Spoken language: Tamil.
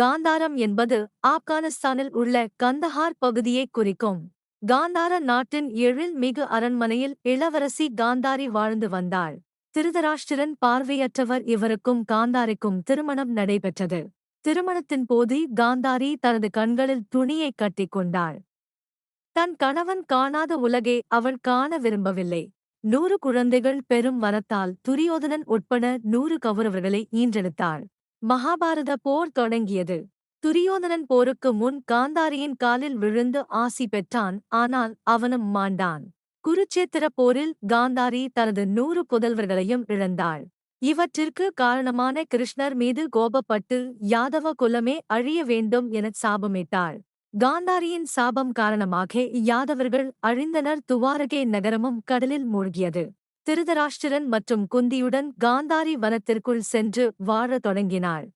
காந்தாரம் என்பது ஆப்கானிஸ்தானில் உள்ள கந்தஹார் பகுதியை குறிக்கும். காந்தார நாட்டின் எழில் மிகு அரண்மனையில் இளவரசி காந்தாரி வாழ்ந்து வந்தாள். திருதராஷ்டிரன் பார்வையற்றவர் இவருக்கும் காந்தாரிக்கும் திருமணம் நடைபெற்றது. திருமணத்தின் போது காந்தாரி தனது கண்களில் துணியை கட்டிக் கொண்டாள். தன் கணவன் காணாத உலகை அவள் காண விரும்பவில்லை. நூறு குழந்தைகள் பெரும் வரத்தால் துரியோதனன் உட்பட நூறு கௌரவர்களை ஈன்றெடுத்தாள். மகாபாரத போர் தொடங்கியது. துரியோதனன் போருக்கு முன் காந்தாரியின் காலில் விழுந்து ஆசி பெற்றான். ஆனால் அவனும் மாண்டான். குருச்சேத்திர போரில் காந்தாரி தனது நூறு புதல்வர்களையும் இழந்தாள். இவற்றிற்கு காரணமான கிருஷ்ணர் மீது கோபப்பட்டு யாதவ குலமே அழிய வேண்டும் என சாபமிட்டாள். காந்தாரியின் சாபம் காரணமாக யாதவர்கள் அழிந்தனர். துவாரகே நகரமும் கடலில் மூழ்கியது. திருதராஷ்டிரன் மற்றும் குந்தியுடன் காந்தாரி வனத்திற்குள் சென்று வாழத் தொடங்கினாள்.